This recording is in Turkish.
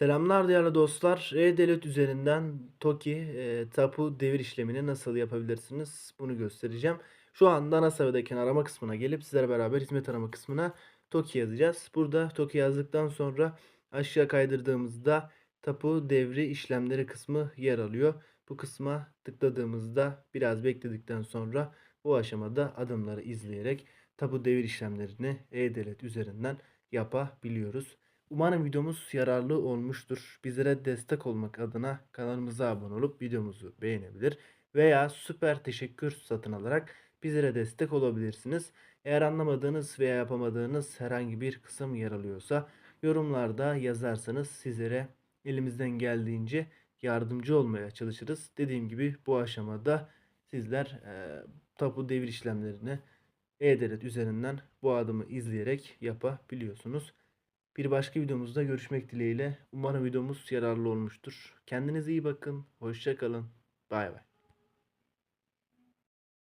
Selamlar değerli dostlar. E-Devlet üzerinden TOKİ e, tapu devir işlemini nasıl yapabilirsiniz? Bunu göstereceğim. Şu anda ana arama kısmına gelip sizlerle beraber hizmet arama kısmına TOKİ yazacağız. Burada TOKİ yazdıktan sonra aşağı kaydırdığımızda tapu devri işlemleri kısmı yer alıyor. Bu kısma tıkladığımızda biraz bekledikten sonra bu aşamada adımları izleyerek tapu devir işlemlerini E-Devlet üzerinden yapabiliyoruz. Umarım videomuz yararlı olmuştur. Bizlere destek olmak adına kanalımıza abone olup videomuzu beğenebilir veya süper teşekkür satın alarak bizlere destek olabilirsiniz. Eğer anlamadığınız veya yapamadığınız herhangi bir kısım yer alıyorsa yorumlarda yazarsanız sizlere elimizden geldiğince yardımcı olmaya çalışırız. Dediğim gibi bu aşamada sizler e, tapu devir işlemlerini E-Devlet üzerinden bu adımı izleyerek yapabiliyorsunuz. Bir başka videomuzda görüşmek dileğiyle. Umarım videomuz yararlı olmuştur. Kendinize iyi bakın. Hoşça kalın. Bay bay.